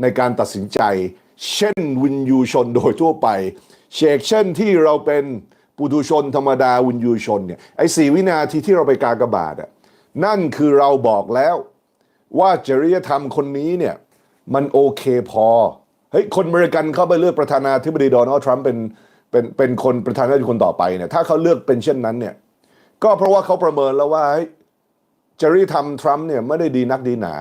ในการตัดสินใจ เช่นวินยูชนโดยทั่วไปเชกเช่นที่เราเป็นปุถุชนธรรมดาวินยูชนเนี่ยไอ้สี่วินาทีที่เราไปกากบาทอะนั่นคือเราบอกแล้วว่าจริยธรรมคนนี้เนี่ยมันโอเคพอเฮ้ยคนอเมริกันเข้าไปเลือกประธานาธิบดีโดนัลด์ทรัมป์เป็นเป็นเป็นคนประธานาธิบดีคนต่อไปเนี่ยถ้าเขาเลือกเป็นเช่นนั้นเนี่ยก็เพราะว่าเขาประเมินแล้วว่าจริยธรรมทรัมป์เนี่ยไม่ได้ดีนักดีหนา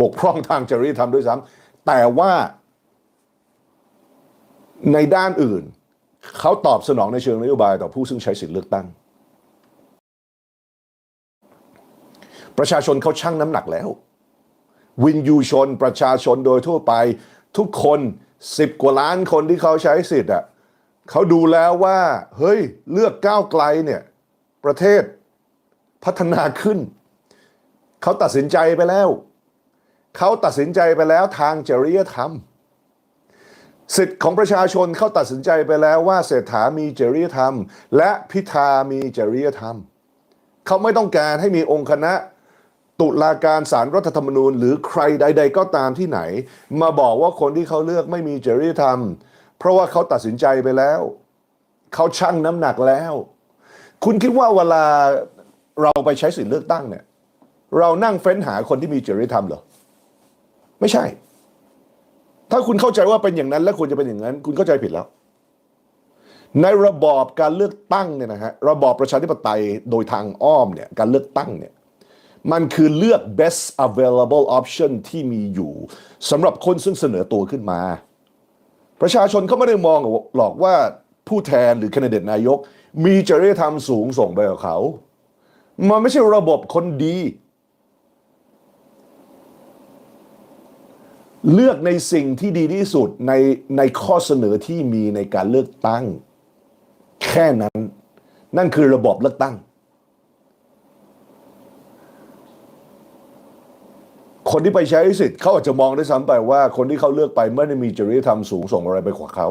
บกพร่องทางจริยธรรมด้วยซ้ำแต่ว่าในด้านอื่น เขาตอบสนองในเชิงนโยบายต่อผู้ซึ่งใช้สิทธิเลือกตั้ง ประชาชนเขาชั่งน้ำหนักแล้ว วินยูชนประชาชนโดยทั่วไปทุกคนสิบกว่าล้านคนที่เขาใช้สิทธิ์อะเขาดูแล้วว่า เฮ้ย เลือกก้าวไกลเนี่ย ประเทศพัฒนาขึ้น เขาตัดสินใจไปแล้ว เขาตัดสินใจไปแล้วทางจริยธรรม สิทธิ์ของประชาชนเขาตัดสินใจไปแล้วว่าเศรษฐามีจริยธรรม และพิธามีจริยธรรม เขาไม่ต้องการให้มีองค์คณะตุลาการสารรัฐธรรมนูญ หรือใครใด ๆ ก็ตามที่ไหน มาบอกว่าคนที่เขาเลือกไม่มีจริยธรรม เพราะว่าเขาตัดสินใจไปแล้ว เขาชั่งน้ำหนักแล้ว คุณคิดว่าเวลาเราไปใช้สิทธิเลือกตั้งเนี่ย เรานั่งเฟ้นหาคนที่มีจริยธรรมเหรอ ไม่ใช่ ถ้าคุณเข้าใจว่าเป็นอย่างนั้น และควรจะเป็นอย่างนั้น คุณเข้าใจผิดแล้ว ในระบอบการเลือกตั้งเนี่ยนะฮะระบอบประชาธิปไตยโดยทางอ้อมเนี่ยการเลือกตั้งเนี่ยมันคือเลือก best available option ที่มีอยู่สำหรับคนซึ่งเสนอตัวขึ้นมา ประชาชนเขาไม่ได้มองหรอกว่าผู้แทนหรือคนดิเดตนายก มีจริยธรรมสูงส่งไปกับเขา มันไม่ใช่ระบบคนดี เลือกในสิ่งที่ดีที่สุดในในข้อเสนอที่มีในการเลือกตั้ง แค่นั้นนั่นคือระบบเลือกตั้ง คนที่ไปใช้สิทธิ์เขาอาจจะมองได้ซ้ำไปว่า คนที่เขาเลือกไปไม่ได้มีจริยธรรมสูงส่งอะไรไปกว่าเขา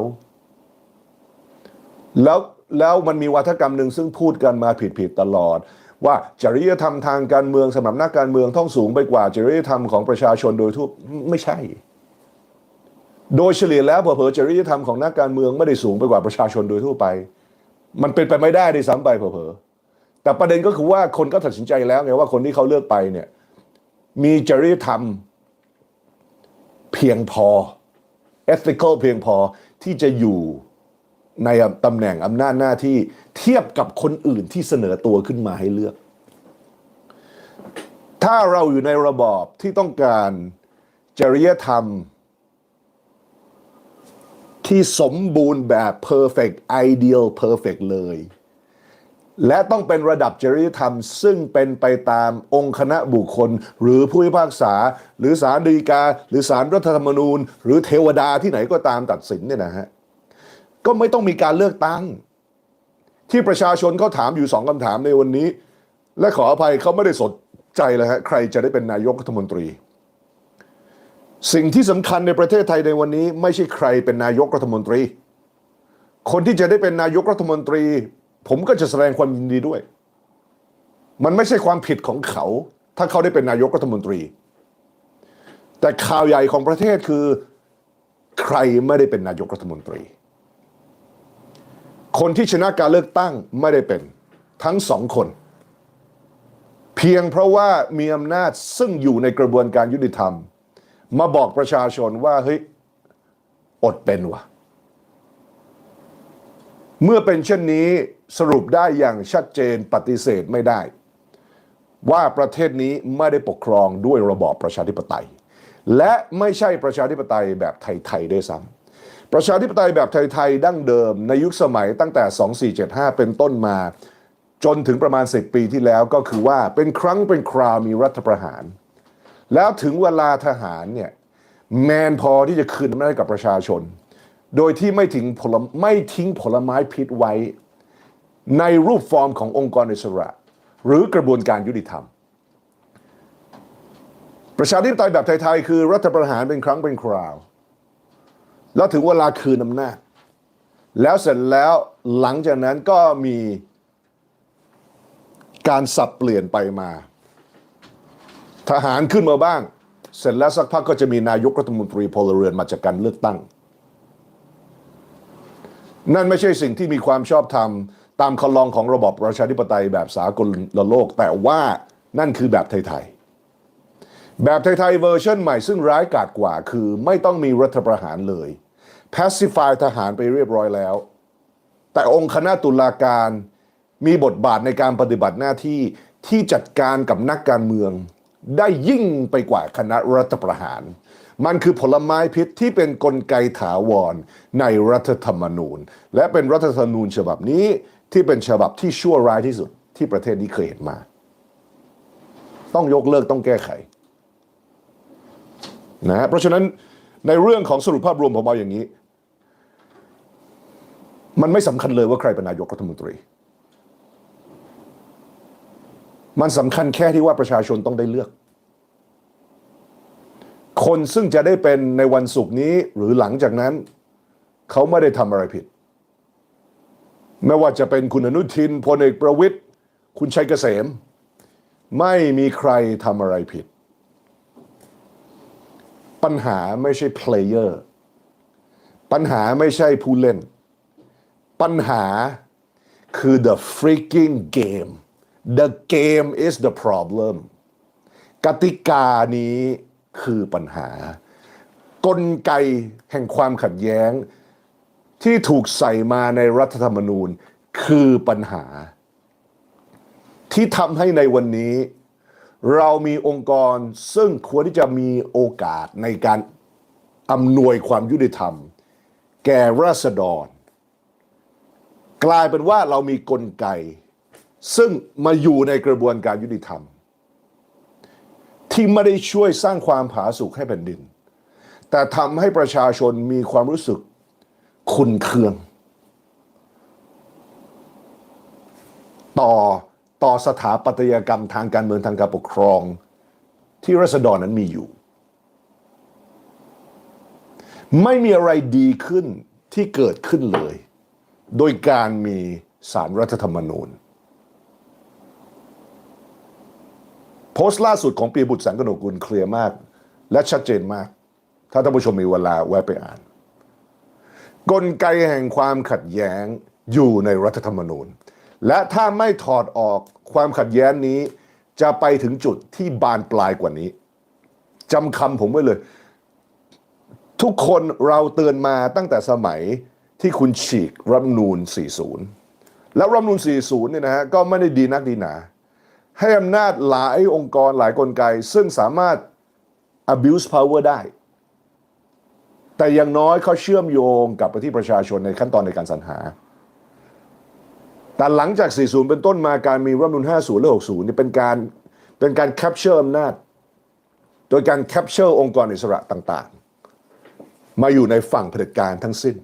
แล้วแล้วมันมีวัฒกรรมหนึ่งซึ่งพูดกันมาผิดๆตลอด ว่าจริยธรรมทางการเมืองสำหรับนักการเมืองต้องสูงไปกว่าจริยธรรมของประชาชนโดยทั่วไม่ใช่ โดยเฉลี่ยแล้วเผลอๆจริยธรรมของนักการเมืองไม่ได้สูงไปกว่าประชาชนโดยทั่วไป มันเป็นไปไม่ได้ด้วยซ้ำไปเผลอๆแต่ประเด็นก็คือว่าคนก็ตัดสินใจแล้วไงว่าคนที่เขาเลือกไปเนี่ยมีจริยธรรมเพียงพอ ethical เพียงพอที่จะอยู่ในตำแหน่งอำนาจหน้าที่ เทียบกับคนอื่นที่เสนอตัวขึ้นมาให้เลือก ถ้าเราอยู่ในระบอบที่ต้องการจริยธรรม ที่สมบูรณ์แบบ perfect ideal perfect เลย และต้องเป็นระดับจริยธรรม ซึ่งเป็นไปตามองค์คณะบุคคล หรือผู้พิพากษา หรือศาลฎีกา หรือศารรัฐธรรมนูญ หรือเทวดาที่ไหนก็ตามตัดสินเนี่ยนะฮะ ก็ไม่ต้องมีการเลือกตั้ง ที่ประชาชนเขาถามอยู่สองคำถามในวันนี้ และขออภัยเขาไม่ได้สนใจเลยฮะใครจะได้เป็นนายกรัฐมนตรี สิ่งที่สำคัญในประเทศไทยในวันนี้ ไม่ใช่ใครเป็นนายกรัฐมนตรี คนที่จะได้เป็นนายกรัฐมนตรี ผมก็จะแสดงความยินดีด้วย มันไม่ใช่ความผิดของเขา ถ้าเขาได้เป็นนายกรัฐมนตรี แต่ข่าวใหญ่ของประเทศคือ ใครไม่ได้เป็นนายกรัฐมนตรี คนที่ชนะการเลือกตั้งไม่ได้เป็นทั้งสองคน เพียงเพราะว่ามีอำนาจซึ่งอยู่ในกระบวนการยุติธรรม มาบอกประชาชนว่าเฮ้ยอดเป็นวะเมื่อเป็นเช่นนี้สรุปได้อย่างชัดเจนปฏิเสธไม่ได้ ว่าประเทศนี้ไม่ได้ปกครองด้วยระบอบประชาธิปไตย และไม่ใช่ประชาธิปไตยแบบไทย ๆ ด้วยซ้ำ ประชาธิปไตยแบบไทย ๆ ดั้งเดิมในยุคสมัยตั้งแต่ 2475 เป็นต้นมา จนถึงประมาณ 10 ปีที่แล้วก็คือว่าเป็นครั้งเป็นคราวมีรัฐประหาร แล้วถึงเวลาทหารเนี่ยแมนพอที่จะคืนอำนาจให้กับประชาชน โดยที่ไม่ทิ้งผลไม่ทิ้งผลไม้พิษไว้ ในรูปฟอร์มขององค์กรอิสระ หรือกระบวนการยุติธรรม ประชาธิปไตยแบบไทย ๆ คือรัฐประหารเป็นครั้งเป็นคราว แล้วถึงเวลาคืนอำนาจ แล้วเสร็จแล้วหลังจากนั้นก็มีการสับเปลี่ยนไปมา ทหารขึ้นมาบ้าง เสร็จแล้วสักพักก็จะมีนายกรัฐมนตรีพลเรือนมาจากการเลือกตั้ง นั่นไม่ใช่สิ่งที่มีความชอบธรรม ตามคลองของระบอบประชาธิปไตยแบบสากลโลก แต่ว่านั่นคือแบบไทยๆ แบบไทยๆเวอร์ชันใหม่ซึ่งร้ายกาจกว่าคือไม่ต้องมีรัฐประหารเลย pacify ทหารไปเรียบร้อยแล้ว แต่องค์คณะตุลาการมีบทบาทในการปฏิบัติหน้าที่ที่จัดการกับนักการเมือง ได้ยิ่งไปกว่าคณะรัฐประหาร มันคือผลไม้พิษที่เป็นนกลไกถาวรในรัฐธรรมนูญ และเป็นรัฐธรรมนูญฉบับนี้ที่เป็นฉบับที่ชั่วร้ายที่สุดที่ประเทศนี้เคยเห็นมา ต้องยกเลิกต้องแก้ไขนะฮะเพราะฉะนั้นในเรื่องของสรุปภาพรวมผมเอาอย่างนี้ มันไม่สำคัญเลยว่าใครเป็นนายกรัฐมนตรี มันสำคัญแค่ที่ว่าประชาชนต้องได้เลือก คนซึ่งจะได้เป็นในวันศุกร์นี้หรือหลังจากนั้น เขาไม่ได้ทำอะไรผิด ไม่ว่าจะเป็นคุณอนุทินพลเอกประวิตยคุณชัยเกษม ไม่มีใครทำอะไรผิด ปัญหาไม่ใช่เพลเยอร์ปัญหาไม่ใช่ผู้เล่น ปัญหาคือ the freaking game the game is the problem กติกานี้คือปัญหา กลไกแห่งความขัดแย้ง ที่ถูกใส่มาในรัฐธรรมนูญคือปัญหา ที่ทำให้ในวันนี้ เรามีองค์กรซึ่งควรที่จะมีโอกาสในการอำนวยความยุติธรรม แก่ราษฎร กลายเป็นว่าเรามีกลไก ซึ่งมาอยู่ในกระบวนการยุติธรรม ที่ไม่ได้ช่วยสร้างความผาสุกให้แผ่นดิน แต่ทำให้ประชาชนมีความรู้สึกขุนเคือง ต่อต่อสถาปัตยกรรมทางการเมืองทางการปกครอง ที่รัษฎรนั้นมีอยู่ ไม่มีอะไรดีขึ้นที่เกิดขึ้นเลย โดยการมีสารรัฐธรรมนูญ โพสต์ล่าสุดของปีบุตรสังกนกุลเคลียร์มาก และชัดเจนมาก ถ้าท่านผู้ชมมีเวลาแวะไปอ่าน กลไกแห่งความขัดแย้งอยู่ในรัฐธรรมนูญ และถ้าไม่ถอดออกความขัดแย้งนี้จะไปถึงจุดที่บานปลายกว่านี้จำคำผมไว้เลย ทุกคนเราเตือนมาตั้งแต่สมัย ที่คุณฉีกรัฐนูญ40 แล้วรัฐนูญ40เนี่ยนะฮะก็ไม่ได้ดีนักดีหนา ให้อำนาจหลายองค์กรหลายกลไก ซึ่งสามารถ abuse power ได้ แต่อย่างน้อยเขาเชื่อมโยงกับไปที่ประชาชนในขั้นตอนในการสรรหา แต่หลังจาก 40 เป็นต้นมาการมีรัฐธรรมนูญ50 และ 60เนี่ยเป็นการเป็นการ capture อำนาจ โดยการ capture องค์กรอิสระต่างๆ มาอยู่ในฝั่งเผด็จการทั้งสิ้น